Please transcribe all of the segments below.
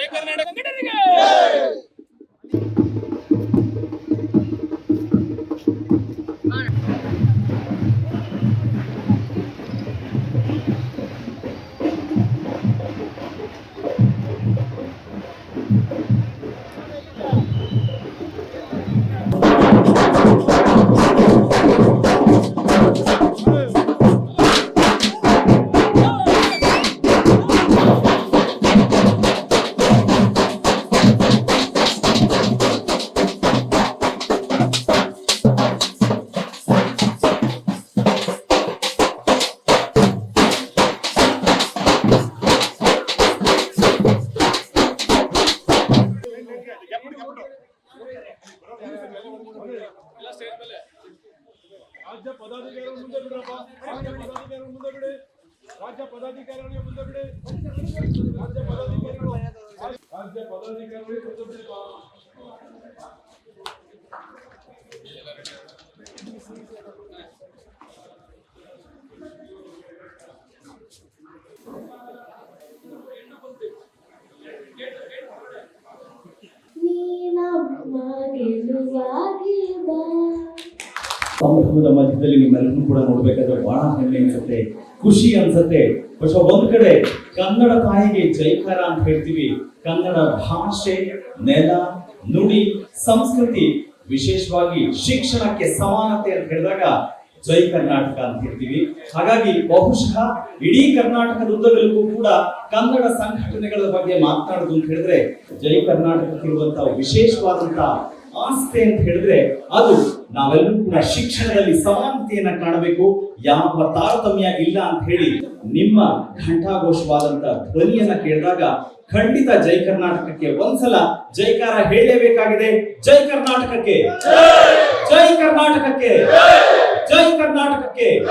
ಜಯ ಕರ್ನಾಟಕ. ಸಂದರ್ಭದ ಮಧ್ಯದಲ್ಲಿ ನಿಮ್ಮೆಲ್ಲರೂ ಕೂಡ ನೋಡ್ಬೇಕಾದ್ರೆ ಬಹಳ ಹೆಮ್ಮೆ ಅನ್ಸುತ್ತೆ, ಖುಷಿ ಅನ್ಸುತ್ತೆ. ಬಟ್ ಒಂದ್ ಕಡೆ ಕನ್ನಡ ತಾಯಿಗೆ ಜೈಕಾರ ಅಂತ ಹೇಳ್ತೀವಿ. ಕನ್ನಡ ಭಾಷೆ, ನೆಲ, ನುಡಿ, ಸಂಸ್ಕೃತಿ, ವಿಶೇಷವಾಗಿ ಶಿಕ್ಷಣಕ್ಕೆ ಸಮಾನತೆ ಅಂತ ಹೇಳಿದಾಗ ಜೈ ಕರ್ನಾಟಕ ಅಂತ ಹೇಳ್ತೀವಿ. ಹಾಗಾಗಿ ಬಹುಶಃ ಇಡೀ ಕರ್ನಾಟಕದ ಉದ್ದಗಲಕ್ಕೂ ಕೂಡ ಕನ್ನಡ ಸಂಘಟನೆಗಳ ಬಗ್ಗೆ ಮಾತನಾಡುದು ಅಂತ ಹೇಳಿದ್ರೆ ಜೈ ಕರ್ನಾಟಕಕ್ಕಿರುವಂತಹ ವಿಶೇಷವಾದಂತಹ ಆಸ್ತಿ ಅಂತ ಹೇಳಿದ್ರೆ ಅದು ನಾವೆಲ್ಲರೂ ಕೂಡ ಶಿಕ್ಷಣದಲ್ಲಿ ಸಮಾನತೆಯನ್ನ ಕಾಣಬೇಕು, ಯಾವ ತಾರತಮ್ಯ ಇಲ್ಲ ಅಂತ ಹೇಳಿ ನಿಮ್ಮ ಘಂಟಾಘೋಷವಾದಂತ ಧ್ವನಿಯನ್ನ ಕೇಳಿದಾಗ ಖಂಡಿತ ಜೈ ಕರ್ನಾಟಕಕ್ಕೆ ಒಂದ್ಸಲ ಜೈಕಾರ ಹೇಳಲೇಬೇಕಾಗಿದೆ. ಜೈ ಕರ್ನಾಟಕಕ್ಕೆ. ಜೈ ಕರ್ನಾಟಕಕ್ಕೆ. ಜೈ ಕರ್ನಾಟಕಕ್ಕೆ.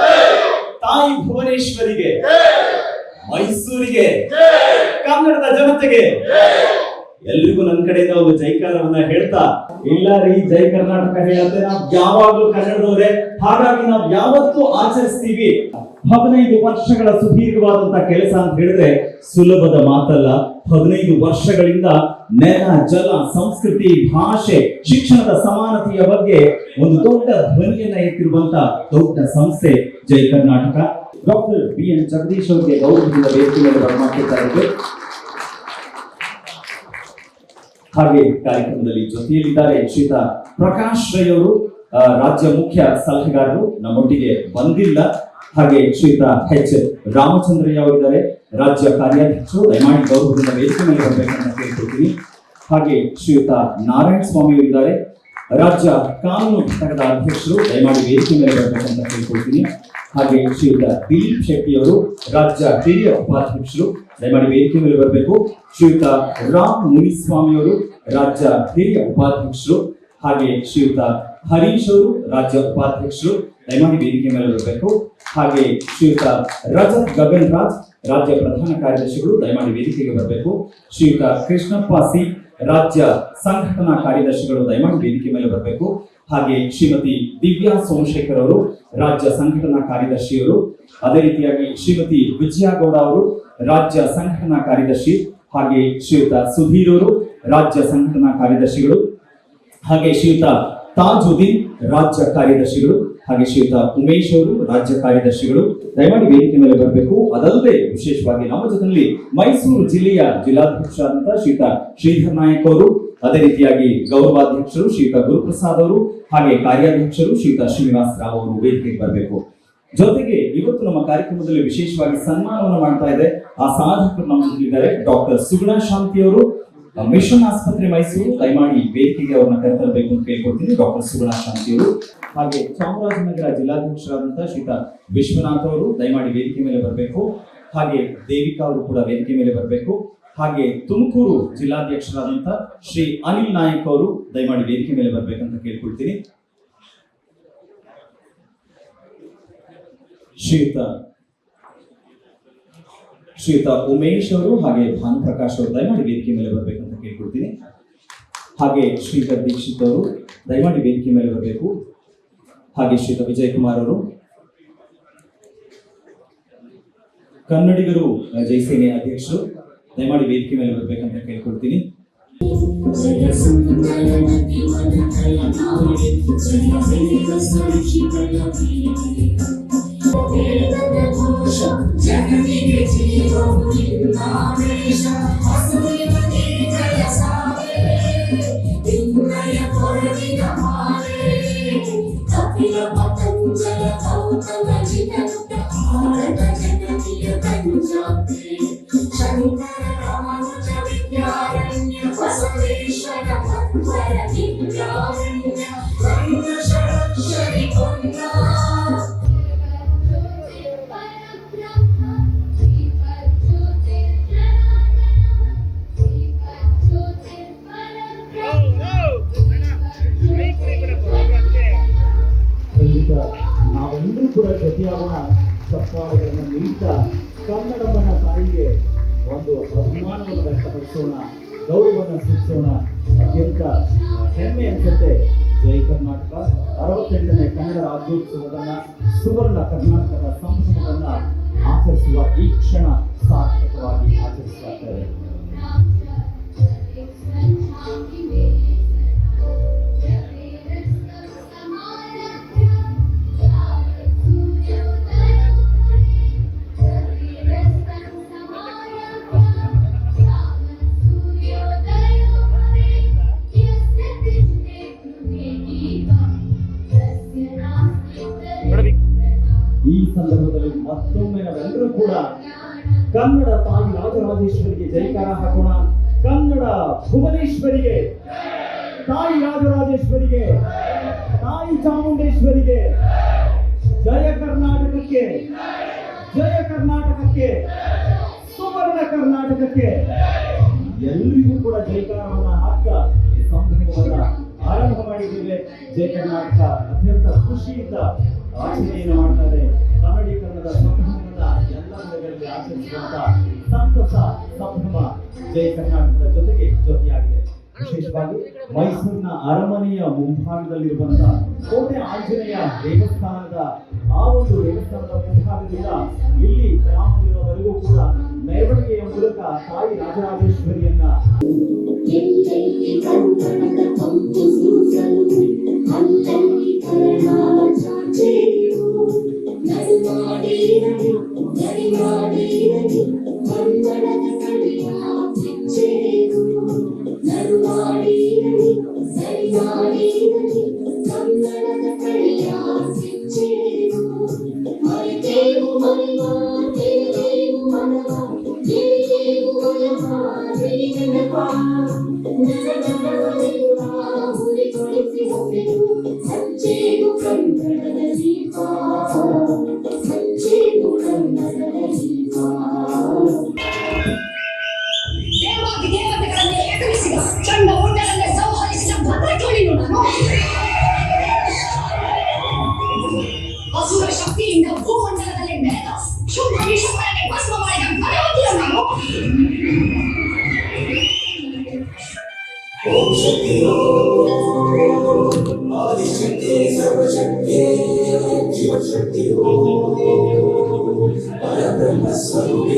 ತಾಯಿ ಭುವನೇಶ್ವರಿಗೆ. ಮೈಸೂರಿಗೆ. ಕನ್ನಡದ ಜನತೆಗೆ. ಎಲ್ರಿಗೂ ನನ್ನ ಕಡೆಯಿಂದ ಒಂದು ಜೈಕಾರವನ್ನ ಹೇಳ್ತಾ ಇಲ್ಲ ರೀ ಜೈ ಕರ್ನಾಟಕ ಹೇಳತ್ತೆ, ನಾವ್ ಯಾವಾಗ್ಲೂ ಕನ್ನಡದವರೇ. ಹಾಗಾಗಿ ನಾವ್ ಯಾವತ್ತೂ ಆಚರಿಸ್ತೀವಿ. ಹದಿನೈದು ವರ್ಷಗಳ ಸುದೀರ್ಘವಾದಂತ ಕೆಲಸ ಅಂತ ಹೇಳಿದ್ರೆ ಸುಲಭದ ಮಾತಲ್ಲ. ಹದಿನೈದು ವರ್ಷಗಳಿಂದ ನೆಲ, ಜಲ, ಸಂಸ್ಕೃತಿ, ಭಾಷೆ, ಶಿಕ್ಷಣದ ಸಮಾನತೆಯ ಬಗ್ಗೆ ಒಂದು ದೊಡ್ಡ ಧ್ವನಿಯನ್ನ ಎತ್ತಿರುವಂತ ದೊಡ್ಡ ಸಂಸ್ಥೆ Jai Karnataka. Doctor B N Jagadish ಅವರಿಗೆ ಗೌರವದಿಂದ ವೇದಿಕೆ ಮೇಲೆ ಹಾಗೆ ಕಾರ್ಯಕ್ರಮದಲ್ಲಿ ಜೊತೆಯಲ್ಲಿದ್ದಾರೆ ಶ್ರೀತ ಪ್ರಕಾಶ್ ರೈ ಅವರು ರಾಜ್ಯ ಮುಖ್ಯ ಸಲಹೆಗಾರರು. ನಮ್ಮೊಟ್ಟಿಗೆ ಬಂದಿಲ್ಲ. ಹಾಗೆ ಶ್ರೀತ ಎಚ್. ರಾಮಚಂದ್ರಯ್ಯ ಅವರಿದ್ದಾರೆ. ರಾಜ್ಯ ಕಾರ್ಯಾಧ್ಯಕ್ಷರು, ದಯಮಾಡಿ ಗೌರವದಿಂದ ವೇದಿಕೆ ಮೇಲೆ ಬರಬೇಕಂತ ಕೇಳ್ಕೊಳ್ತೀನಿ. ಹಾಗೆ ಶ್ರೀಯುತ ನಾರಾಯಣ ಸ್ವಾಮಿ ಅವರಿದ್ದಾರೆ. ರಾಜ್ಯ ಕಾನೂನು ಘಟಕದ ಅಧ್ಯಕ್ಷರು ದಯಮಾಡಿ ವೇದಿಕೆ ಮೇಲೆ ಬರಬೇಕಂತ ಕೇಳ್ಕೊಳ್ತೀನಿ. ಹಾಗೆ ಶ್ರೀಯುತ ದಿಲೀಪ್ ಶೆಟ್ಟಿ ಅವರು ರಾಜ್ಯ ಹಿರಿಯ ಉಪಾಧ್ಯಕ್ಷರು, ದಯಮಾಡಿ ವೇದಿಕೆ ಮೇಲೆ ಬರಬೇಕು. ಶ್ರೀಯುತ ರಾಮ್ ಮುನಿಸ್ವಾಮಿ ಅವರು ರಾಜ್ಯ ಹಿರಿಯ ಉಪಾಧ್ಯಕ್ಷರು, ಹಾಗೆ ಶ್ರೀಯುತ ಹರೀಶ್ ಅವರು ರಾಜ್ಯ ಉಪಾಧ್ಯಕ್ಷರು, ದಯಮಾಡಿ ವೇದಿಕೆ ಮೇಲೆ ಬರಬೇಕು. ಹಾಗೆ ಶ್ರೀಯುತ ರಜತ್ ಗಗನ್ ರಾಜ್ ರಾಜ್ಯ ಪ್ರಧಾನ ಕಾರ್ಯದರ್ಶಿಗಳು, ದಯಮಾಡಿ ವೇದಿಕೆಗೆ ಬರಬೇಕು. ಶ್ರೀಯುತ ಕೃಷ್ಣಪ್ಪ ಸಿ ರಾಜ್ಯ ಸಂಘಟನಾ ಕಾರ್ಯದರ್ಶಿಗಳು ದಯಮಾಡಿ ವೇದಿಕೆ ಮೇಲೆ ಬರಬೇಕು. ಹಾಗೆ ಶ್ರೀಮತಿ ದಿವ್ಯಾ ಸೋಮಶೇಖರ್ ಅವರು, ರಾಜ್ಯ ಸಂಘಟನಾ ಕಾರ್ಯದರ್ಶಿಯವರು, ಅದೇ ರೀತಿಯಾಗಿ ಶ್ರೀಮತಿ ವಿಜಯಗೌಡ ಅವರು, ರಾಜ್ಯ ಸಂಘಟನಾ ಕಾರ್ಯದರ್ಶಿ ಹಾಗೆ ಶ್ರೀಯುತ ಸುಧೀರ್ ಅವರು, ರಾಜ್ಯ ಸಂಘಟನಾ ಕಾರ್ಯದರ್ಶಿಗಳು, ಹಾಗೆ ಶ್ರೀಯುತ ತಾಜುದ್ದೀನ್, ರಾಜ್ಯ ಕಾರ್ಯದರ್ಶಿಗಳು. ಹಾಗೆ ಶ್ರೀಯುತ ಉಮೇಶ್ ಅವರು, ರಾಜ್ಯ ಕಾರ್ಯದರ್ಶಿಗಳು, ದಯಮಾಡಿ ವೇದಿಕೆ ಮೇಲೆ ಬರಬೇಕು. ಅದಲ್ಲದೆ ವಿಶೇಷವಾಗಿ ನಮ್ಮ ಜೊತೆಯಲ್ಲಿ ಮೈಸೂರು ಜಿಲ್ಲೆಯ ಜಿಲ್ಲಾಧ್ಯಕ್ಷರಾದಂತಹ ಶ್ರೀಯುತ ಶ್ರೀಧರ್ ನಾಯಕ್ ಅವರು, ಅದೇ ರೀತಿಯಾಗಿ ಗೌರವಾಧ್ಯಕ್ಷರು ಶ್ರೀತ ಗುರುಪ್ರಸಾದ್ ಅವರು, ಹಾಗೆ ಕಾರ್ಯಾಧ್ಯಕ್ಷರು ಶ್ರೀಯುತ ಶ್ರೀನಿವಾಸ್ ರಾವ್ ಅವರು ವೇದಿಕೆಗೆ ಬರಬೇಕು. ಜೊತೆಗೆ ಇವತ್ತು ನಮ್ಮ ಕಾರ್ಯಕ್ರಮದಲ್ಲಿ ವಿಶೇಷವಾಗಿ ಸನ್ಮಾನವನ್ನು ಮಾಡ್ತಾ ಇದೆ. ಆ ಸಾಧಕರು ನಮ್ಮ ಜೊತೆಗಿದ್ದಾರೆ ಡಾಕ್ಟರ್ ಸುಗುಣ ಶಾಂತಿ ಅವರು ಮಿಷನ್ ಆಸ್ಪತ್ರೆ ಮೈಸೂರು, ದಯಮಾಡಿ ವೇದಿಕೆಗೆ ಅವ್ರನ್ನ ಕರೆತರಬೇಕು ಅಂತ ಕೇಳ್ಕೊಳ್ತೀನಿ ಡಾಕ್ಟರ್ ಸುಗುಣ ಶಾಂತಿ ಹಾಗೆ ಚಾಮರಾಜನಗರ ಜಿಲ್ಲಾಧ್ಯಕ್ಷರಾದಂತಹ ಶ್ರೀತಾ ವಿಶ್ವನಾಥ್ ಅವರು ದಯಮಾಡಿ ವೇದಿಕೆ ಮೇಲೆ ಬರಬೇಕು. ಹಾಗೆ ದೇವಿಕಾ ಅವರು ಕೂಡ ವೇದಿಕೆ ಮೇಲೆ ಬರಬೇಕು. ಹಾಗೆ ತುಮಕೂರು ಜಿಲ್ಲಾಧ್ಯಕ್ಷರಾದಂತ ಶ್ರೀ ಅನಿಲ್ ನಾಯಕ್ ಅವರು ದಯಮಾಡಿ ವೇದಿಕೆ ಮೇಲೆ ಬರಬೇಕಂತ ಕೇಳ್ಕೊಳ್ತೀನಿ. ಶ್ರೀಯುತ ಶ್ರೀಯುತ ಉಮೇಶ್ ಅವರು ಹಾಗೆ ಭಾನುಪ್ರಕಾಶ್ ಅವರು ದಯಮಾಡಿ ವೇದಿಕೆ ಮೇಲೆ ಬರ್ಬೇಕಂತ ಕೇಳ್ಕೊಳ್ತೀನಿ. ಹಾಗೆ ಶ್ರೀಧರ್ ದೀಕ್ಷಿತ್ ಅವರು ದಯಮಾಡಿ ವೇದಿಕೆ ಮೇಲೆ ಬರಬೇಕು. ಹಾಗೆ ಶ್ರೀತ ವಿಜಯ್ ಕುಮಾರ್ ಅವರು. ಕನ್ನಡಿಗರು ಜೈಸೇನೆ ಅಧ್ಯಕ್ಷರು, ದಯಮಾಡಿ ವೇದಿಕೆ ಮೇಲೆ ಬರಬೇಕಂತ ಕೇಳ್ಕೊಳ್ತೀನಿ. ಜಯ ಸುಂದರ ನಾವೆಲ್ಲರೂ ಕೂಡ ಜೊತೆಯಾಗೋಣ ಚಪ್ಪಾಳೆಗಳನ್ನು ನೀಡ್ತಾ ಕನ್ನಡಮ್ಮನ ತಾಯಿಗೆ ಒಂದು ಅಭಿಮಾನವನ್ನು ವ್ಯಕ್ತಪಡಿಸೋಣ ಗೌರವವನ್ನು ಸೂಚಿಸೋಣ ಅತ್ಯಂತ ಹೆಮ್ಮೆ ಅನ್ಸುತ್ತೆ. ಜೈ ಕರ್ನಾಟಕ. ಅರವತ್ತೆಂಟನೇ ಕನ್ನಡ ರಾಜ್ಯೋತ್ಸವವನ್ನು ಸುವರ್ಣ ಕರ್ನಾಟಕದ ಸಂಭ್ರಮವನ್ನ ಆಚರಿಸುವ ಈ ಕ್ಷಣ ಸಾರ್ಥಕವಾಗಿ ಆಚರಿಸಲಾಗ್ತದೆ ಮತ್ತೊಮ್ಮೆ ನಾವೆಲ್ಲರೂ ಕೂಡ ಕನ್ನಡ ತಾಯಿ ರಾಜರಾಜೇಶ್ವರಿಗೆ ಜೈಕಾರ ಹಾಕೋಣ. ಕನ್ನಡ ಭುವನೇಶ್ವರಿಗೆ, ತಾಯಿ ರಾಜರಾಜೇಶ್ವರಿಗೆ, ತಾಯಿ ಚಾಮುಂಡೇಶ್ವರಿಗೆ, ಜಯ ಕರ್ನಾಟಕಕ್ಕೆ ಜಯ ಕರ್ನಾಟಕಕ್ಕೆ, ಸುವರ್ಣ ಕರ್ನಾಟಕಕ್ಕೆ. ಎಲ್ರಿಗೂ ಕೂಡ ಜೈಕಾರವನ್ನ ಹಾಕ, ಈ ಸಂಭ್ರಮವನ್ನ ಆರಂಭ ಮಾಡಿದ್ದೇವೆ. ಜಯ ಕರ್ನಾಟಕ ಅತ್ಯಂತ ಖುಷಿಯಿಂದ ಆಚರಣೆಯನ್ನು ಮಾಡ್ತಾರೆ ಕನ್ನಡೀಕರಣದ ಸಂಭ್ರಮವನ್ನ ಎಲ್ಲ ಸಂತಸ, ಸಂಭ್ರಮ ಜಯ ಕರ್ನಾಟಕದ ಜೊತೆಗೆ ಜೊತೆಯಾಗಿದೆ. ವಿಶೇಷವಾಗಿ ಮೈಸೂರಿನ ಅರಮನೆಯ ಮುಂಭಾಗದಲ್ಲಿರುವಂತಹ ಕೋಟೆ ಆಂಜನೇಯ ದೇವಸ್ಥಾನದ ಆ ಒಂದು ದೇವಸ್ಥಾನದ ಮುಂಭಾಗದಿಂದ ಇಲ್ಲಿ ರಾಮಂದಿರವರೆಗೂ ಕೂಡ ಮೆರವಣಿಗೆಯ ಮೂಲಕ ತಾಯಿ ರಾಜರಾಜೇಶ್ವರಿಯನ್ನ ಎಲ್ಲೆಲ್ಲಿ Daddy, me and you. ಅಷ್ಟೊಂದು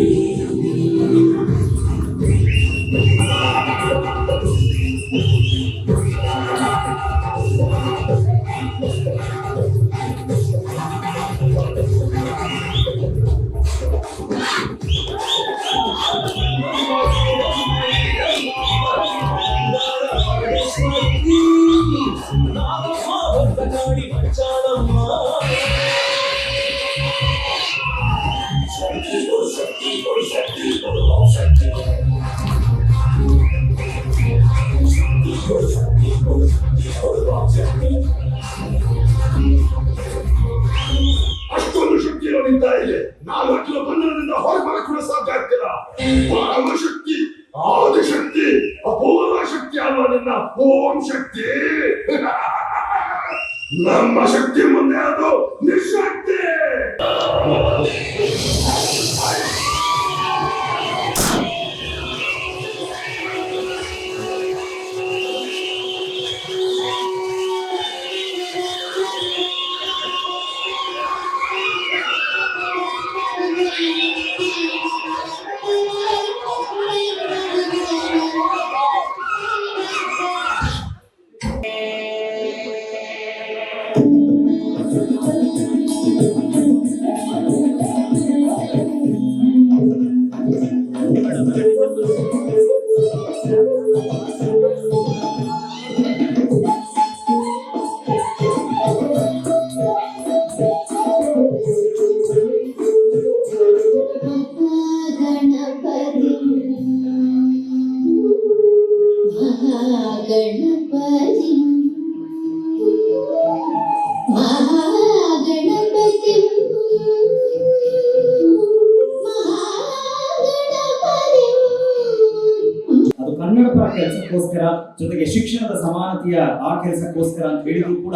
ಆ ಕೆಲಸಕ್ಕೋಸ್ಕರ ಅಂತ ಹೇಳಿದ್ರು ಕೂಡ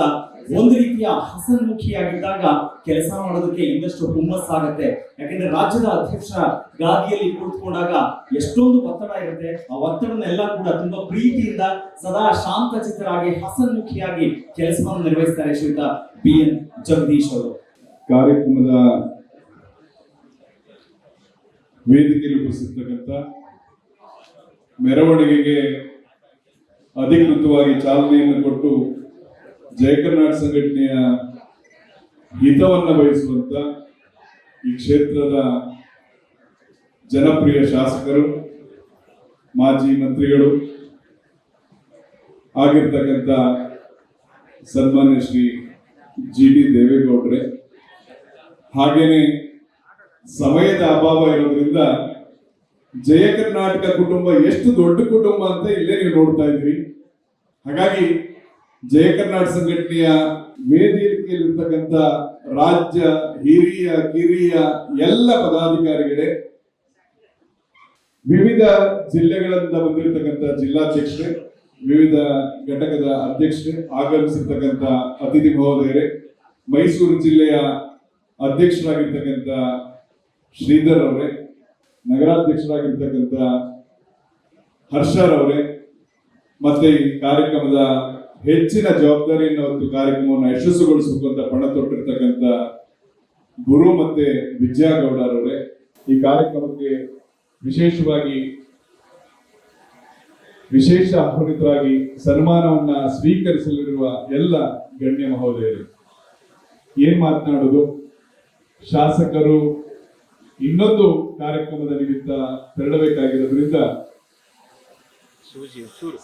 ಒಂದು ರೀತಿಯ ಹಸನ್ಮುಖಿಯಾಗಿದ್ದಾಗ ಕೆಲಸ ಮಾಡೋದಕ್ಕೆ ಇನ್ನಷ್ಟು ಹುಮ್ಮಸ್ಸಾಗತ್ತೆ ಯಾಕಂದ್ರೆ ರಾಜ್ಯದ ಅಧ್ಯಕ್ಷ ಗಾದಿಯಲ್ಲಿ ಕುಳಿತುಕೊಂಡಾಗ ಎಷ್ಟೊಂದು ಒತ್ತಡ ಇರುತ್ತೆ. ಆ ಒತ್ತಡನೆಲ್ಲ ಕೂಡ ತುಂಬಾ ಪ್ರೀತಿಯಿಂದ ಸದಾ ಶಾಂತಚಿತ್ತರಾಗಿ, ಹಸನ್ಮುಖಿಯಾಗಿ ಕೆಲಸವನ್ನು ನಿರ್ವಹಿಸ್ತಾರೆ ಶ್ರೀಯುತ ಬಿ. ಎನ್. ಜಗದೀಶ್ ಅವರು. ಕಾರ್ಯಕ್ರಮದ ವೇದಿಕೆಯಲ್ಲಿ ಉಪಸ್ಥಿತಕ್ಕಂಥ ಮೆರವಣಿಗೆಗೆ ಅಧಿಕೃತವಾಗಿ ಚಾಲನೆಯನ್ನು ಕೊಟ್ಟು ಜಯ ಕರ್ನಾಟಕ ಸಂಘಟನೆಯ ಹಿತವನ್ನು ಬಯಸುವಂತ ಈ ಕ್ಷೇತ್ರದ ಜನಪ್ರಿಯ ಶಾಸಕರು, ಮಾಜಿ ಮಂತ್ರಿಗಳು, ಆಗಿರ್ತಕ್ಕಂಥ ಸನ್ಮಾನ್ಯ ಶ್ರೀ ಜಿ ಡಿ ದೇವೇಗೌಡ್ರೆ, ಹಾಗೇನೆ ಸಮಯದ ಅಭಾವ ಇರೋದ್ರಿಂದ ಜಯ ಕರ್ನಾಟಕ ಕುಟುಂಬ ಎಷ್ಟು ದೊಡ್ಡ ಕುಟುಂಬ ಅಂತ ಇಲ್ಲೇ ನೀವು ನೋಡ್ತಾ ಇದ್ರಿ ಹಾಗಾಗಿ ಜಯ ಕರ್ನಾಟಕ ಸಂಘಟನೆಯ ವೇದಿಕೆಯಲ್ಲಿರ್ತಕ್ಕಂಥ ರಾಜ್ಯ ಹಿರಿಯ, ಕಿರಿಯ ಎಲ್ಲ ಪದಾಧಿಕಾರಿಗಳೇ, ವಿವಿಧ ಜಿಲ್ಲೆಗಳಿಂದ ಬಂದಿರತಕ್ಕಂಥ ಜಿಲ್ಲಾಧ್ಯಕ್ಷರೇ, ವಿವಿಧ ಘಟಕದ ಅಧ್ಯಕ್ಷರೇ, ಆಗಮಿಸಿರ್ತಕ್ಕಂಥ ಅತಿಥಿ ಮಹೋದಯರೇ, ಮೈಸೂರು ಜಿಲ್ಲೆಯ ಅಧ್ಯಕ್ಷರಾಗಿರ್ತಕ್ಕಂಥ ಶ್ರೀಧರ್ ಅವರೇ ನಗರಾಧ್ಯಕ್ಷರಾಗಿರ್ತಕ್ಕಂಥ ಹರ್ಷರವರೇ ಮತ್ತೆ ಈ ಕಾರ್ಯಕ್ರಮದ ಹೆಚ್ಚಿನ ಜವಾಬ್ದಾರಿಯನ್ನು ಒಂದು ಕಾರ್ಯಕ್ರಮವನ್ನು ಯಶಸ್ಸುಗೊಳಿಸಬೇಕು ಅಂತ ಪಣ ತೊಟ್ಟಿರ್ತಕ್ಕಂಥ ಗುರು ಮತ್ತೆ ವಿದ್ಯಾಗೌಡರವರೇ ಈ ಕಾರ್ಯಕ್ರಮಕ್ಕೆ ವಿಶೇಷವಾಗಿ ವಿಶೇಷ ಆಹ್ವಾನಿತರಾಗಿ ಸನ್ಮಾನವನ್ನ ಸ್ವೀಕರಿಸಲಿರುವ ಎಲ್ಲ ಗಣ್ಯ ಮಹೋದಯರು, ಏನ್ ಮಾತನಾಡೋದು? ಶಾಸಕರು ಇನ್ನೊಂದು ಕಾರ್ಯಕ್ರಮದ ನಿಮಿತ್ತ ತೆರಳಬೇಕಾಗಿರೋದ್ರಿಂದ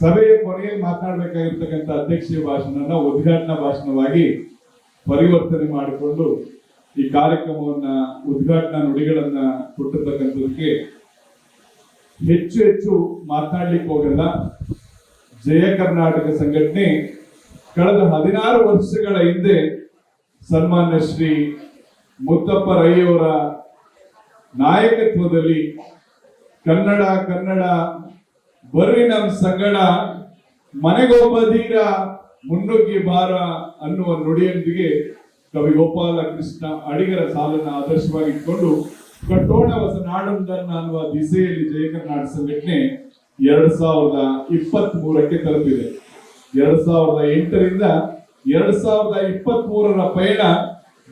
ಸಭೆಯ ಕೊನೆಯಲ್ಲಿ ಮಾತನಾಡಬೇಕಾಗಿರ್ತಕ್ಕಂಥ ಅಧ್ಯಕ್ಷೀಯ ಭಾಷಣನ ಉದ್ಘಾಟನಾ ಭಾಷಣವಾಗಿ ಪರಿವರ್ತನೆ ಮಾಡಿಕೊಂಡು ಈ ಕಾರ್ಯಕ್ರಮವನ್ನ ಉದ್ಘಾಟನಾ ನುಡಿಗಳನ್ನ ಕೊಟ್ಟಿರ್ತಕ್ಕಂಥದಕ್ಕೆ ಹೆಚ್ಚು ಹೆಚ್ಚು ಮಾತನಾಡ್ಲಿಕ್ಕೆ ಹೋಗಲ್ಲ. ಜಯ ಕರ್ನಾಟಕ ಸಂಘಟನೆ ಕಳೆದ ಹದಿನಾರು ವರ್ಷಗಳ ಹಿಂದೆ ಸನ್ಮಾನ್ಯ ಶ್ರೀ ಮುತ್ತಪ್ಪ ರೈಯವರ ನಾಯಕತ್ವದಲ್ಲಿ ಕನ್ನಡ ಕನ್ನಡ, ಬರ್ರಿ ನಮ್ ಸಂಗಡ, ಮನೆಗೊಬ್ಬ ಮುನ್ನುಗ್ಗಿ ಬಾರ ಅನ್ನುವ ನುಡಿಯೊಂದಿಗೆ ಕವಿ ಗೋಪಾಲ ಕೃಷ್ಣ ಅಡಿಗರ ಸಾಲನ್ನ ಆದರ್ಶವಾಗಿಟ್ಕೊಂಡು ಕಟ್ಟೋಣ ಹೊಸ ನಾಡೊಂದನ್ನ ಅನ್ನುವ ದಿಸೆಯಲ್ಲಿ ಜಯ ಕರ್ನಾಟಕ ಸಂಘಟನೆ ಎರಡ್ ಸಾವಿರದ ಇಪ್ಪತ್ತ್ ಮೂರಕ್ಕೆ ತಲುಪಿದೆ. ಎರಡ್ ಸಾವಿರದ ಎಂಟರಿಂದ ಎರಡ್ ಸಾವಿರದ ಇಪ್ಪತ್ತ್ ಮೂರರ ಪಯಣ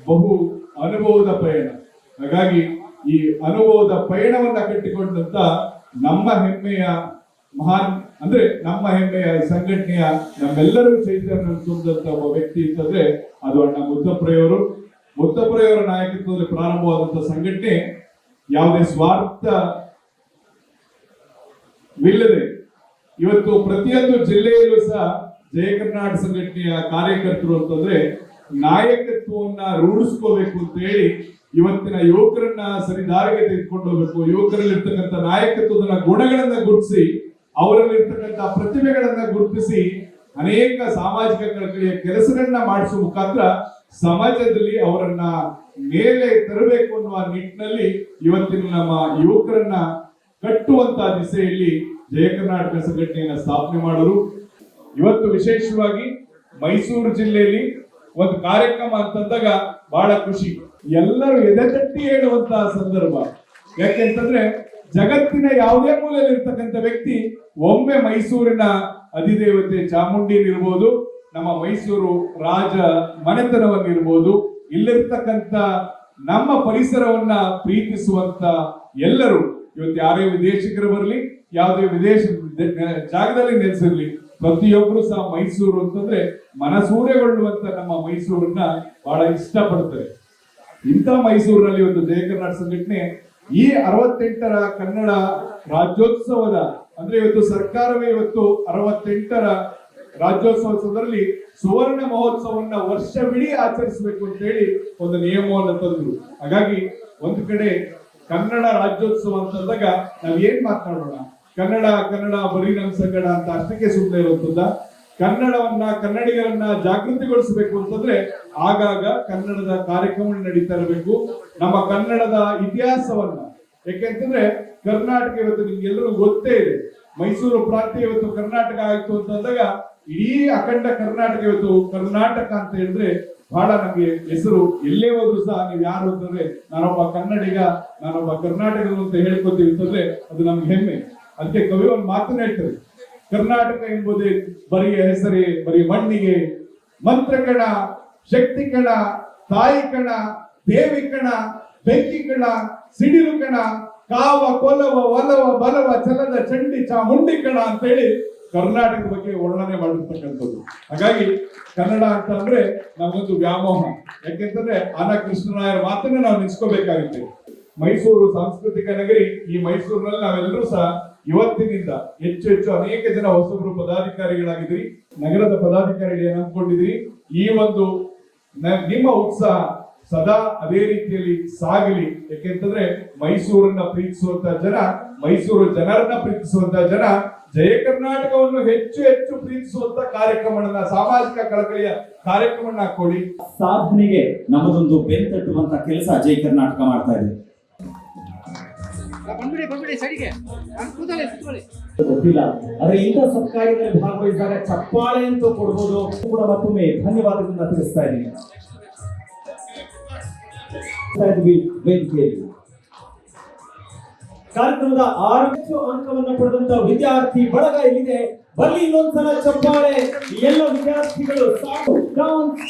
ಬಹು ಅನುಭವದ ಪಯಣ. ಹಾಗಾಗಿ ಈ ಅನುಭವದ ಪಯಣವನ್ನ ಕಟ್ಟಿಕೊಂಡಂತ ನಮ್ಮ ಹೆಮ್ಮೆಯ ಮಹಾನ್, ಅಂದ್ರೆ ನಮ್ಮ ಹೆಮ್ಮೆಯ ಸಂಘಟನೆಯ ನಮ್ಮೆಲ್ಲರೂ ಚೈತನ್ಯ ತುಂಬಿದಂತ ಒಬ್ಬ ವ್ಯಕ್ತಿ ಅಂತಂದ್ರೆ ಅದು ಅಣ್ಣ ಮುದ್ದಪ್ರಯವರು ಮುದ್ದಪ್ರಯವರ ನಾಯಕತ್ವದಲ್ಲಿ ಪ್ರಾರಂಭವಾದಂತ ಸಂಘಟನೆ ಯಾವುದೇ ಸ್ವಾರ್ಥ ವಿಲ್ಲದೆ ಇವತ್ತು ಪ್ರತಿಯೊಂದು ಜಿಲ್ಲೆಯಲ್ಲೂ ಸಹ ಜಯ ಕರ್ನಾಟಕ ಸಂಘಟನೆಯ ಕಾರ್ಯಕರ್ತರು ಅಂತಂದ್ರೆ ನಾಯಕತ್ವವನ್ನ ರೂಢಿಸ್ಕೋಬೇಕು ಅಂತ ಹೇಳಿ ಇವತ್ತಿನ ಯುವಕರನ್ನ ಸರಿ ದಾರಿಗೆ ತೆಗೆದುಕೊಂಡು ಹೋಗ್ಬೇಕು. ಯುವಕರಲ್ಲಿರ್ತಕ್ಕಂಥ ನಾಯಕತ್ವದ ಗುಣಗಳನ್ನ ಗುರುತಿಸಿ, ಅವರಲ್ಲಿರ್ತಕ್ಕಂಥ ಪ್ರತಿಭೆಗಳನ್ನ ಗುರುತಿಸಿ, ಅನೇಕ ಸಾಮಾಜಿಕ ಕಳಕಳಿಯ ಕೆಲಸಗಳನ್ನ ಮಾಡಿಸುವ ಮುಖಾಂತರ ಸಮಾಜದಲ್ಲಿ ಅವರನ್ನ ಮೇಲೆ ತರಬೇಕು ಅನ್ನುವ ನಿಟ್ಟಿನಲ್ಲಿ ಇವತ್ತಿನ ನಮ್ಮ ಯುವಕರನ್ನ ಕಟ್ಟುವಂತ ದಿಸೆಯಲ್ಲಿ ಜಯ ಕರ್ನಾಟಕ ಸಂಘಟನೆಯನ್ನ ಸ್ಥಾಪನೆ ಮಾಡಲು ಇವತ್ತು ವಿಶೇಷವಾಗಿ ಮೈಸೂರು ಜಿಲ್ಲೆಯಲ್ಲಿ ಒಂದು ಕಾರ್ಯಕ್ರಮ ಅಂತಂದಾಗ ಬಹಳ ಖುಷಿ. ಎಲ್ಲರೂ ಎದೆತಟ್ಟಿ ಹೇಳುವಂತಹ ಸಂದರ್ಭ. ಯಾಕೆಂತಂದ್ರೆ ಜಗತ್ತಿನ ಯಾವುದೇ ಮೂಲೆಯಲ್ಲಿ ಇರ್ತಕ್ಕಂಥ ವ್ಯಕ್ತಿ ಒಮ್ಮೆ ಮೈಸೂರಿನ ಅಧಿದೇವತೆ ಚಾಮುಂಡಿನಿರ್ಬೋದು ನಮ್ಮ ಮೈಸೂರು ರಾಜ ಮನೆತನವನ್ನಿರ್ಬೋದು ಇಲ್ಲಿರ್ತಕ್ಕಂಥ ನಮ್ಮ ಪರಿಸರವನ್ನ ಪ್ರೀತಿಸುವಂತ ಎಲ್ಲರೂ ಇವತ್ತು ಯಾರೇ ವಿದೇಶಿಗರು ಬರಲಿ, ಯಾವುದೇ ವಿದೇಶ ಜಾಗದಲ್ಲಿ ನೆಲೆಸಿರ್ಲಿ ಪ್ರತಿಯೊಬ್ಬರು ಸಹ ಮೈಸೂರು ಅಂತಂದ್ರೆ ಮನಸೂರೆಗೊಳ್ಳುವಂತ ನಮ್ಮ ಮೈಸೂರನ್ನ ಬಹಳ ಇಷ್ಟಪಡ್ತಾರೆ. ಇಂಥ ಮೈಸೂರಿನಲ್ಲಿ ಒಂದು ಜಯ ಕರ್ನಾಟಕ ಸಂಘಟನೆ ಈ ಅರವತ್ತೆಂಟರ ಕನ್ನಡ ರಾಜ್ಯೋತ್ಸವದ, ಅಂದ್ರೆ ಇವತ್ತು ಸರ್ಕಾರವೇ ಇವತ್ತು ಅರವತ್ತೆಂಟರ ರಾಜ್ಯೋತ್ಸವದಲ್ಲಿ ಸುವರ್ಣ ಮಹೋತ್ಸವವನ್ನ ವರ್ಷವಿಡೀ ಆಚರಿಸಬೇಕು ಅಂತ ಹೇಳಿ ಒಂದು ನಿಯಮವನ್ನು ತಂದ್ರು. ಹಾಗಾಗಿ ಒಂದು ಕಡೆ ಕನ್ನಡ ರಾಜ್ಯೋತ್ಸವ ಅಂತಂದಾಗ ನಾವ್ ಏನ್ ಮಾತನಾಡೋಣ ಕನ್ನಡ ಕನ್ನಡ ಬರೀ ನಮ್ ಸಂಗಡ ಅಂತ ಅಷ್ಟಕ್ಕೆ ಸುಮ್ಮನೆ ಇರುತ್ತದ ಕನ್ನಡವನ್ನ, ಕನ್ನಡಿಗರನ್ನ ಜಾಗೃತಿಗೊಳಿಸಬೇಕು ಅಂತಂದ್ರೆ ಆಗಾಗ ಕನ್ನಡದ ಕಾರ್ಯಕ್ರಮ ನಡೀತಾ ಇರಬೇಕು. ನಮ್ಮ ಕನ್ನಡದ ಇತಿಹಾಸವನ್ನ. ಯಾಕೆಂತಂದ್ರೆ ಕರ್ನಾಟಕ ಇವತ್ತು ನಿಮ್ಗೆಲ್ಲರೂ ಗೊತ್ತೇ ಇದೆ. ಮೈಸೂರು ಪ್ರಾಂತ್ಯ ಇವತ್ತು ಕರ್ನಾಟಕ ಆಯ್ತು ಅಂತಂದಾಗ ಇಡೀ ಅಖಂಡ ಕರ್ನಾಟಕ ಇವತ್ತು ಕರ್ನಾಟಕ ಅಂತ ಹೇಳಿದ್ರೆ ಬಹಳ ನಮಗೆ ಹೆಸರು ಎಲ್ಲೇ ಹೋದ್ರು ಸಹ ನೀವು ಯಾರು ಅಂತಂದ್ರೆ ನಾನೊಬ್ಬ ಕನ್ನಡಿಗ, ನಾನೊಬ್ಬ ಕರ್ನಾಟಕದ ಅಂತ ಹೇಳ್ಕೊತೀವಿ ಅಂತಂದ್ರೆ ಅದು ನಮ್ಗೆ ಹೆಮ್ಮೆ. ಅದಕ್ಕೆ ಕವಿ ಒಂದು ಮಾತನ್ನ ಹೇಳ್ತಾರೆ. ಕರ್ನಾಟಕ ಎಂಬುದೇ ಬರಿಯ ಹೆಸರೇ, ಬರೀ ಮಣ್ಣಿಗೆ. ಮಂತ್ರ ಕಣ ಶಕ್ತಿ ಕಣ ತಾಯಿ ಕಣ ದೇವಿ ಕಣ ಬೆಂಕಿ ಕಣ ಸಿಡಿಲು ಕಣ ಕಾವ, ಕೊಲವ, ಒಲವ, ಬಲವ, ಚಲದ, ಚಂಡಿ ಚಾಮುಂಡಿ ಕಣ ಅಂತ ಹೇಳಿ ಕರ್ನಾಟಕದ ಬಗ್ಗೆ ವರ್ಣನೆ ಮಾಡಿರ್ತಕ್ಕಂಥದ್ದು. ಹಾಗಾಗಿ ಕನ್ನಡ ಅಂತ ಅಂದ್ರೆ ನಮಗೊಂದು ವ್ಯಾಮೋಹ. ಯಾಕೆಂತಂದ್ರೆ ಆನ ಕೃಷ್ಣನಾಯರ್ ನಾವು ನಿಲ್ಸ್ಕೋಬೇಕಾಗುತ್ತೆ ಮೈಸೂರು ಸಾಂಸ್ಕೃತಿಕ ನಗರಿ, ಈ ಮೈಸೂರಿನಲ್ಲಿ ನಾವೆಲ್ಲರೂ ಸಹ ಇವತ್ತಿನಿಂದ ಹೆಚ್ಚು ಹೆಚ್ಚು ಅನೇಕ ಜನ ಹೊಸಬರು ಪದಾಧಿಕಾರಿಗಳಾಗಿದ್ರಿ ನಗರದ ಪದಾಧಿಕಾರಿಗಳು ಅನ್ಕೊಂಡಿದ್ರಿ ಈ ಒಂದು ನಿಮ್ಮ ಉತ್ಸಾಹ ಸದಾ ಅದೇ ರೀತಿಯಲ್ಲಿ ಸಾಗಲಿ. ಯಾಕೆಂತಂದ್ರೆ ಮೈಸೂರನ್ನ ಪ್ರೀತಿಸುವಂತ ಜನ, ಮೈಸೂರು ಜನರನ್ನ ಪ್ರೀತಿಸುವಂತ ಜನ, ಜಯ ಕರ್ನಾಟಕವನ್ನು ಹೆಚ್ಚು ಹೆಚ್ಚು ಪ್ರೀತಿಸುವಂತ ಕಾರ್ಯಕ್ರಮಗಳನ್ನ ಸಾಮಾಜಿಕ ಕಳಕಳಿಯ ಕಾರ್ಯಕ್ರಮ ಕೊಡಿ. ಸಾಧನೆಗೆ ನಮ್ಮದೊಂದು ಬೆಂತಟ್ಟುವಂತ ಕೆಲಸ ಜಯ ಕರ್ನಾಟಕ ಮಾಡ್ತಾ ಇದೆ. ಬಂದ್ಬಿಡಿ ಬಂದ್ಬಿಡಿ, ಸೈಡ್ಗೆ. ಕೂತಲ್ಲಿ, ಕೂತ್ಕೊಳ್ಳಿ. ಗೊತ್ತಿಲ್ಲ. ಆದ್ರೆ ಇಂಥ ಸತ್ಕಾರ್ಯದಲ್ಲಿ ಭಾಗವಹಿಸಿದಾಗ ಚಪ್ಪಾಳೆ ಅಂತೂ ಕೊಡ್ಬೋದು. ಕೂಡ ಮತ್ತೊಮ್ಮೆ ಧನ್ಯವಾದಗಳನ್ನ ತಿಳಿಸ್ತಾ ಇದ್ದೀನಿ. ವೇದಿಕೆಯಲ್ಲಿ. ಕಾರ್ಯಕ್ರಮದ ಆರು ಅಂಕವನ್ನು ಅಂಕವನ್ನ ಪಡೆದಂತ ವಿದ್ಯಾರ್ಥಿ ಬಳಗ ಇಲ್ಲಿದೆ ಬಲ್ಲಿ ಇನ್ನೊಂದ್ಸಲ ಚಪ್ಪಾಳೆ. ಎಲ್ಲ ವಿದ್ಯಾರ್ಥಿಗಳು ಸಾಕು. ಡಾನ್ಸ್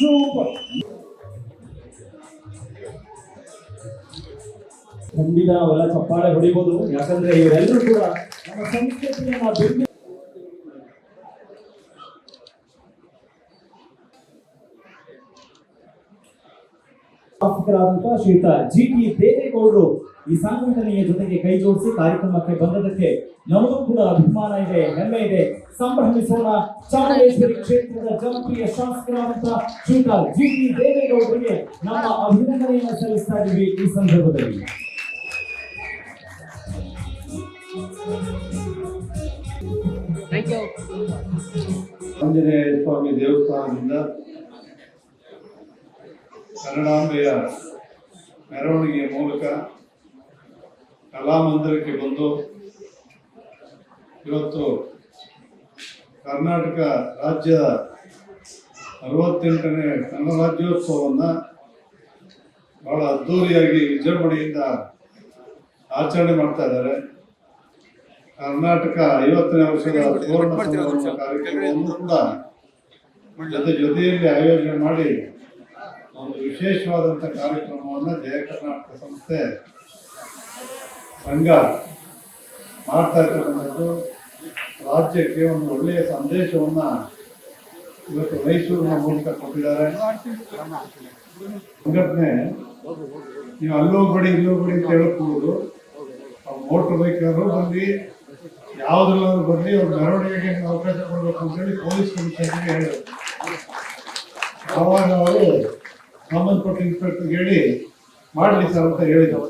ಖಂಡಿತ ಅವೆಲ್ಲ ಚಪ್ಪಾಳೆ ಹೊಡಿಬೋದು. ಯಾಕಂದ್ರೆ ಇವರೆಲ್ಲರೂ ಕೂಡ ನಮ್ಮ ಸಂಸ್ಕೃತಿಯನ್ನ ಬೆಂಬಲ ಶಾಸಕರಾದಂತಹ ಶ್ರೀಯುತ ಜಿ ಟಿ ದೇವೇಗೌಡರು ಈ ಸಂಘಟನೆಯ ಜೊತೆಗೆ ಕೈ ಜೋಡಿಸಿ ಕಾರ್ಯಕ್ರಮಕ್ಕೆ ಬಂದದಕ್ಕೆ ನಮಗೂ ಕೂಡ ಅಭಿಮಾನ ಇದೆ, ಹೆಮ್ಮೆ ಇದೆ. ಸಂಭ್ರಮಿಸೋಣ. ಚಾಮರಾಜೇಶ್ವರಿ ಕ್ಷೇತ್ರದ ಜನಪ್ರಿಯ ಶಾಸಕರಾದಂತಹ ಶ್ರೀಯುತ ಜಿ ಟಿ ದೇವೇಗೌಡರಿಗೆ ನಮ್ಮ ಅಭಿನಂದನೆಯನ್ನು ಸಲ್ಲಿಸ್ತಾ ಇದ್ದೀವಿ ಈ ಸಂದರ್ಭದಲ್ಲಿ. ಆಂಜನೇಯ ಸ್ವಾಮಿ ದೇವಸ್ಥಾನದಿಂದ ಕನ್ನಡಾಂಬೆಯ ಮೆರವಣಿಗೆಯ ಮೂಲಕ ಕಲಾಮಂದಿರಕ್ಕೆ ಬಂದು ಇವತ್ತು ಕರ್ನಾಟಕ ರಾಜ್ಯದ ಅರವತ್ತೆಂಟನೇ ಕನ್ನಡ ರಾಜ್ಯೋತ್ಸವವನ್ನು ಬಹಳ ಅದ್ಧೂರಿಯಾಗಿ ವಿಜೃಂಭಣೆಯಿಂದ ಆಚರಣೆ ಮಾಡ್ತಾ ಇದ್ದಾರೆ. ಕರ್ನಾಟಕ ಐವತ್ತನೇ ವರ್ಷದ ಸುವರ್ಣ ಸಂಭ್ರಮ ಕೂಡ ಜೊತೆ ಜೊತೆಯಲ್ಲಿ ಆಯೋಜನೆ ಮಾಡಿ ಒಂದು ವಿಶೇಷವಾದಂಥ ಕಾರ್ಯಕ್ರಮವನ್ನು ಜಯ ಕರ್ನಾಟಕ ಸಂಸ್ಥೆ ಸಂಘ ಮಾಡ್ತಾ ಇರ್ತಕ್ಕಂಥದ್ದು. ರಾಜ್ಯಕ್ಕೆ ಒಂದು ಒಳ್ಳೆಯ ಸಂದೇಶವನ್ನ ಇವತ್ತು ಮೈಸೂರಿನ ಮೂಲಕ ಕೊಟ್ಟಿದ್ದಾರೆ. ಸಂಘಟನೆ ನೀವು ಅಲ್ಲೋಗ್ಬೇಡಿ ಇಲ್ಲೋಗ್ಬೇಡಿ ಅಂತ ಹೇಳಬಹುದು ಮೋಟರ್ ಬೈಕ್ನವರು ಬಂದು ಯಾವ್ದ್ರಲ್ಲಾದ್ರೂ ಬರಲಿ, ಅವ್ರ ಮೆರವಣಿಗೆಗೆ ಅವಕಾಶ ಕೊಡಬೇಕು ಅಂತ ಹೇಳಿ ಪೊಲೀಸ್ ಕಮಿಷನರ್ಗೆ ಹೇಳಿದ್ರು. ಆವಾಗ ಅವರು ಸಂಬಂಧಪಟ್ಟ ಇನ್ಸ್ಪೆಕ್ಟರ್ಗೆ ಹೇಳಿ, ಮಾಡಲಿ ಸರ್ ಅಂತ ಹೇಳಿದ್ರು.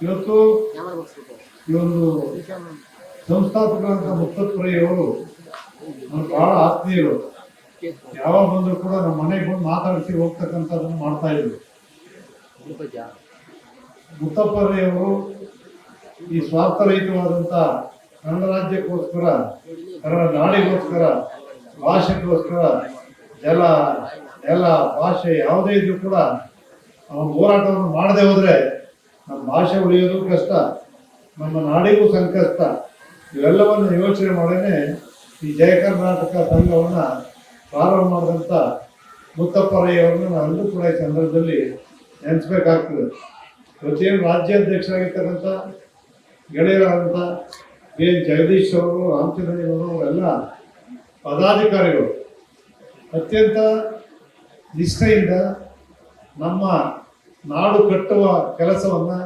ಇವತ್ತು ಈ ಒಂದು ಸಂಸ್ಥಾಪಕರಾದಂಥ ಬಹಳ ಆತ್ಮೀಯರು. ಯಾವಾಗ ಬಂದರೂ ಕೂಡ ನಮ್ಮ ಮನೆಗೆ ಬಂದು ಮಾತಾಡಿಸಿ ಹೋಗ್ತಕ್ಕಂಥದ್ದನ್ನು ಮಾಡ್ತಾ ಇದ್ರು. ಮುತ್ತಪ್ಪರಯ್ಯವರು ಈ ಸ್ವಾರ್ಥರಹಿತವಾದಂಥ ಕನ್ನಡ ರಾಜ್ಯಕ್ಕೋಸ್ಕರ, ನನ್ನ ನಾಡಿಗೋಸ್ಕರ, ಭಾಷೆಗೋಸ್ಕರ ಜಲ ಎಲ್ಲ ಭಾಷೆ ಯಾವುದೇ ಇದ್ರೂ ಕೂಡ ಅವನು ಹೋರಾಟವನ್ನು ಮಾಡದೆ ಹೋದರೆ ನಮ್ಮ ಭಾಷೆ ಉಳಿಯೋದು ಕಷ್ಟ, ನಮ್ಮ ನಾಡಿಗೂ ಸಂಕಷ್ಟ. ಇವೆಲ್ಲವನ್ನು ಯೋಚನೆ ಮಾಡೇನೆ ಈ ಜಯ ಕರ್ನಾಟಕ ಸಂಘವನ್ನು ಪ್ರಾರಂಭ ಮಾಡಿದಂಥ ಮುತ್ತಪ್ಪರಯ್ಯವರನ್ನು ನಾನು ಕೂಡ ಈ ಸಂದರ್ಭದಲ್ಲಿ ನೆನೆಸ್ಬೇಕಾಗ್ತದೆ. ಇವತ್ತೇನು ರಾಜ್ಯಾಧ್ಯಕ್ಷರಾಗಿರ್ತಕ್ಕಂಥ ಗೆಳೆಯರಾದಂಥ ಎ ಜಗದೀಶ್ ಅವರು ರಾಮಚಂದ್ರಯ್ಯವರು ಎಲ್ಲ ಪದಾಧಿಕಾರಿಗಳು. ಅತ್ಯಂತ ನಿಷ್ಠೆಯಿಂದ ನಮ್ಮ ನಾಡು ಕಟ್ಟುವ ಕೆಲಸವನ್ನು,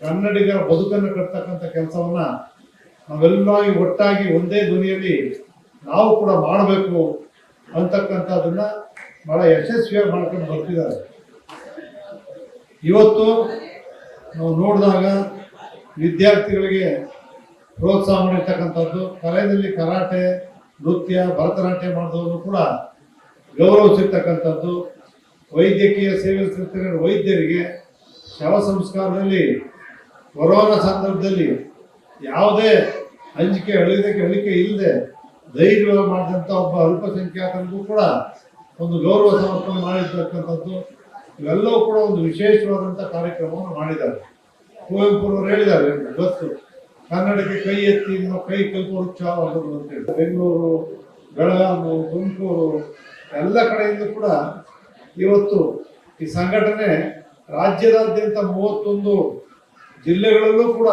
ಕನ್ನಡಿಗರ ಬದುಕನ್ನು ಕಟ್ತಕ್ಕಂಥ ಕೆಲಸವನ್ನು ನಾವೆಲ್ಲ ಒಟ್ಟಾಗಿ ಒಂದೇ ಧ್ವನಿಯಲ್ಲಿ ನಾವು ಕೂಡ ಮಾಡಬೇಕು ಅಂತಕ್ಕಂಥದ್ದನ್ನು ಬಹಳ ಯಶಸ್ವಿಯಾಗಿ ಮಾಡ್ಕೊಂಡು ಬರ್ತಿದ್ದಾರೆ. ಇವತ್ತು ನಾವು ನೋಡಿದಾಗ ವಿದ್ಯಾರ್ಥಿಗಳಿಗೆ ಪ್ರೋತ್ಸಾಹ ಮಾಡಿರ್ತಕ್ಕಂಥದ್ದು. ಕಲೆಯಲ್ಲಿ ಕರಾಟೆ, ನೃತ್ಯ, ಭರತನಾಟ್ಯ ಮಾಡಿದವರು ಕೂಡ ಗೌರವಿಸಿರ್ತಕ್ಕಂಥದ್ದು. ವೈದ್ಯಕೀಯ ಸೇವೆ ವೈದ್ಯರಿಗೆ ಶವ ಸಂಸ್ಕಾರದಲ್ಲಿ, ಕೊರೋನಾ ಸಂದರ್ಭದಲ್ಲಿ ಯಾವುದೇ ಅಂಜಿಕೆ ಅಳಿದಕ್ಕೆ ಅಳಿಕೆ ಇಲ್ಲದೆ ಧೈರ್ಯ ಮಾಡಿದಂಥ ಒಬ್ಬ ಅಲ್ಪಸಂಖ್ಯಾತರಿಗೂ ಕೂಡ ಒಂದು ಗೌರವ ಸಮರ್ಪಣೆ ಮಾಡಿರ್ತಕ್ಕಂಥದ್ದು. ಇವೆಲ್ಲವೂ ಕೂಡ ಒಂದು ವಿಶೇಷವಾದಂಥ ಕಾರ್ಯಕ್ರಮವನ್ನು ಮಾಡಿದ್ದಾರೆ. ಕುವೆಂಪುರವರು ಹೇಳಿದ್ದಾರೆ, ಗೊತ್ತು. ಕನ್ನಡಕ್ಕೆ ಕೈ ಎತ್ತಿ ಕೈ ಅಂತ ಹೇಳಿ. ಬೆಂಗಳೂರು ಬೆಳಗಾವಿ ತುಮಕೂರು, ಎಲ್ಲ ಕಡೆಯಿಂದ ಕೂಡ ಇವತ್ತು ಈ ಸಂಘಟನೆ ರಾಜ್ಯದಾದ್ಯಂತ ಮೂವತ್ತೊಂದು ಜಿಲ್ಲೆಗಳಲ್ಲೂ ಕೂಡ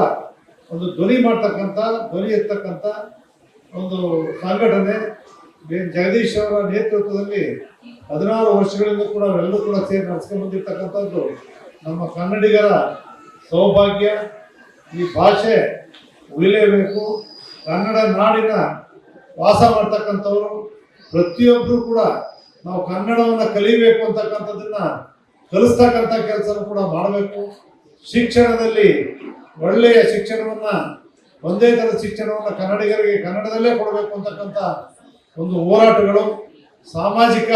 ಒಂದು ಧ್ವನಿ ಮಾಡ್ತಕ್ಕಂಥ, ಧ್ವನಿ ಎತ್ತಕ್ಕಂಥ ಒಂದು ಸಂಘಟನೆ ಜಗದೀಶ್ ಅವರ ನೇತೃತ್ವದಲ್ಲಿ ಹದಿನಾರು ವರ್ಷಗಳಿಂದ ಕೂಡ ಅವೆಲ್ಲರೂ ಕೂಡ ಸೇರಿ ನಡೆಸ್ಕೊಂಡು ಬಂದಿರ್ತಕ್ಕಂಥದ್ದು ನಮ್ಮ ಕನ್ನಡಿಗರ ಸೌಭಾಗ್ಯ, ಈ ಭಾಷೆ ಉಳಿಲೇಬೇಕು ಕನ್ನಡ ನಾಡಿನ ವಾಸ ಮಾಡ್ತಕ್ಕಂಥವ್ರು ಪ್ರತಿಯೊಬ್ಬರು ಕೂಡ ನಾವು ಕನ್ನಡವನ್ನು ಕಲಿಬೇಕು ಅಂತಕ್ಕಂಥದ್ದನ್ನ ಕಲಿಸ್ತಕ್ಕಂಥ ಕೆಲಸ ಕೂಡ ಮಾಡಬೇಕು. ಶಿಕ್ಷಣದಲ್ಲಿ ಒಳ್ಳೆಯ ಶಿಕ್ಷಣವನ್ನ, ಒಂದೇ ಥರದ ಶಿಕ್ಷಣವನ್ನು ಕನ್ನಡಿಗರಿಗೆ ಕನ್ನಡದಲ್ಲೇ ಕೊಡಬೇಕು ಅಂತಕ್ಕಂಥ ಒಂದು ಹೋರಾಟಗಳು. ಸಾಮಾಜಿಕ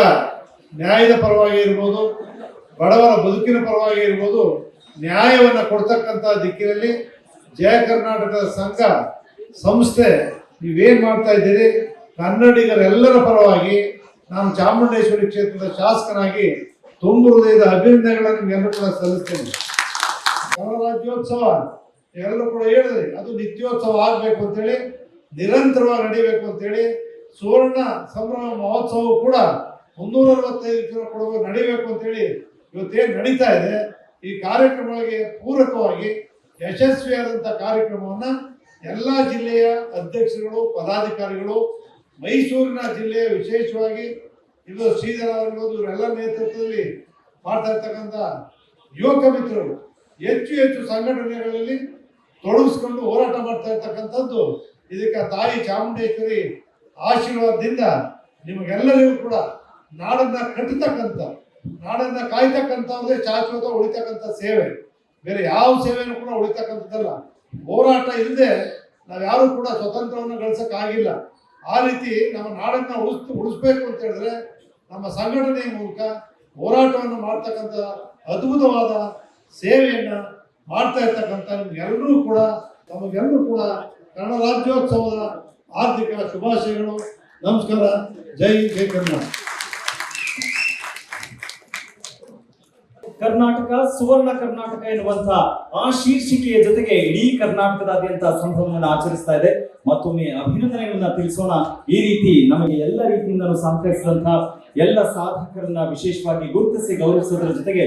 ನ್ಯಾಯದ ಪರವಾಗಿ ಇರ್ಬೋದು, ಬಡವರ ಬದುಕಿನ ಪರವಾಗಿ ಇರ್ಬೋದು ನ್ಯಾಯವನ್ನು ಕೊಡ್ತಕ್ಕಂಥ ದಿಕ್ಕಿನಲ್ಲಿ ಜಯ ಕರ್ನಾಟಕದ ಸಂಘ, ಸಂಸ್ಥೆ, ನೀವೇನು ಮಾಡ್ತಾ ಇದ್ದೀರಿ? ಕನ್ನಡಿಗರೆಲ್ಲರ ಪರವಾಗಿ ನಾನು ಚಾಮುಂಡೇಶ್ವರಿ ಕ್ಷೇತ್ರದ ಶಾಸಕನಾಗಿ ತುಂಬು ಹೃದಯದ ಅಭಿನಂದನೆಗಳನ್ನು ನಿಮ್ಗೆಲ್ಲರೂ ಕೂಡ ಸಲ್ಲಿಸ್ತೇನೆ. ಗಣರಾಜ್ಯೋತ್ಸವ, ಎಲ್ಲರೂ ಕೂಡ ಹೇಳಿದ್ರಿ ಅದು ನಿತ್ಯೋತ್ಸವ ಆಗ್ಬೇಕು ಅಂತೇಳಿ, ನಿರಂತರವಾಗಿ ನಡಿಬೇಕು ಅಂತೇಳಿ ಸುವರ್ಣ ಸಂಭ್ರಮ ಮಹೋತ್ಸವ ಕೂಡ ಮುನ್ನೂರ ಅರವತ್ತೈದು ದಿನ ಕೊಡುವ ನಡಿಬೇಕು ಅಂತೇಳಿ ಇವತ್ತೇನು ನಡೀತಾ ಇದೆ? ಈ ಕಾರ್ಯಕ್ರಮಗಳಿಗೆ ಪೂರಕವಾಗಿ ಯಶಸ್ವಿಯಾದಂಥ ಕಾರ್ಯಕ್ರಮವನ್ನ ಎಲ್ಲ ಜಿಲ್ಲೆಯ ಅಧ್ಯಕ್ಷರುಗಳು, ಪದಾಧಿಕಾರಿಗಳು, ಮೈಸೂರಿನ ಜಿಲ್ಲೆಯ ವಿಶೇಷವಾಗಿ ಇದು ಶ್ರೀಧರ ಆಗಿರ್ಬೋದು ಇವರೆಲ್ಲ ನೇತೃತ್ವದಲ್ಲಿ ಮಾಡ್ತಾ ಇರ್ತಕ್ಕಂಥ ಯುವಕ ಮಿತ್ರರು, ಹೆಚ್ಚು ಹೆಚ್ಚು ಸಂಘಟನೆಗಳಲ್ಲಿ ತೊಡಗಿಸ್ಕೊಂಡು ಹೋರಾಟ ಮಾಡ್ತಾ ಇರ್ತಕ್ಕಂಥದ್ದು ಇದಕ್ಕೆ ತಾಯಿ ಚಾಮುಂಡೇಶ್ವರಿ ಆಶೀರ್ವಾದದಿಂದ ನಿಮಗೆಲ್ಲರಿಗೂ ಕೂಡ ನಾಡನ್ನ ಕಟ್ಟತಕ್ಕಂಥ ನಾಡನ್ನ ಕಾಯ್ತಕ್ಕಂಥದ್ದೇ ಶಾಶ್ವತ ಉಳಿತಕ್ಕಂಥ ಸೇವೆ. ಬೇರೆ ಯಾವ ಸೇವೆನೂ ಕೂಡ ಉಳಿತಕ್ಕಂಥದ್ದಲ್ಲ. ಹೋರಾಟ ಇಲ್ಲದೆ ನಾವ್ಯಾರು ಕೂಡ ಸ್ವತಂತ್ರವನ್ನು ಗಳಿಸೋಕ್ಕಾಗಿಲ್ಲ. ಆ ರೀತಿ ನಮ್ಮ ನಾಡನ್ನ ಉಳಿಸ್ ಉಳಿಸ್ಬೇಕು ಅಂತ ಹೇಳಿದ್ರೆ ನಮ್ಮ ಸಂಘಟನೆಯ ಮೂಲಕ ಹೋರಾಟವನ್ನು ಮಾಡ್ತಕ್ಕಂಥ ಅದ್ಭುತವಾದ ಸೇವೆಯನ್ನ ಮಾಡ್ತಾ ಇರ್ತಕ್ಕಂಥ ನಿಮ್ಗೆಲ್ಲರೂ ಕೂಡ ತಮಗೆಲ್ಲರೂ ಕೂಡ ಕನ್ನಡ ರಾಜ್ಯೋತ್ಸವದ ಆರ್ಥಿಕ ಶುಭಾಶಯಗಳು. ನಮಸ್ಕಾರ. ಜೈ ಜೈ ಕರ್ನಾಟಕ. ಕರ್ನಾಟಕ, ಸುವರ್ಣ ಕರ್ನಾಟಕ ಎನ್ನುವಂತ ಆ ಶೀರ್ಷಿಕೆಯ ಜೊತೆಗೆ ಇಡೀ ಕರ್ನಾಟಕದಾದ್ಯಂತ ಸಂಭ್ರಮವನ್ನು ಆಚರಿಸ್ತಾ ಇದೆ. ಮತ್ತೊಮ್ಮೆ ಅಭಿನಂದನೆಗಳನ್ನ ತಿಳಿಸೋಣ. ಈ ರೀತಿ ನಮಗೆ ಎಲ್ಲ ರೀತಿಯಿಂದಲೂ ಸಹಕರಿಸಿದಂತಹ ಎಲ್ಲ ಸಾಧಕರನ್ನ ವಿಶೇಷವಾಗಿ ಗುರುತಿಸಿ ಗೌರವಿಸುವುದರ ಜೊತೆಗೆ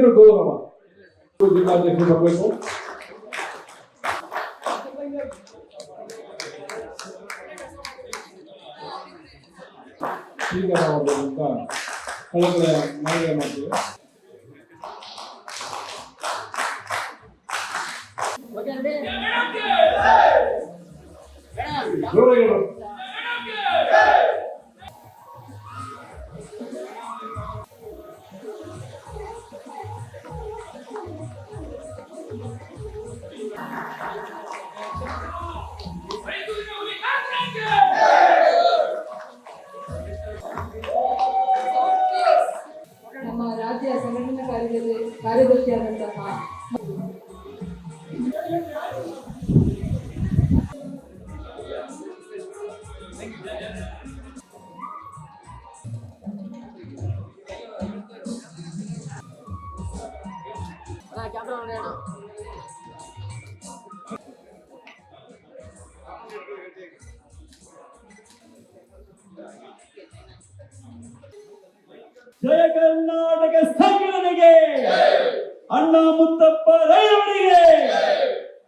그대로 걸어가봐. 또 이제 그 잡고 있고. 비가 나와 보니까 걸어가야 말이야 맞죠? 노래를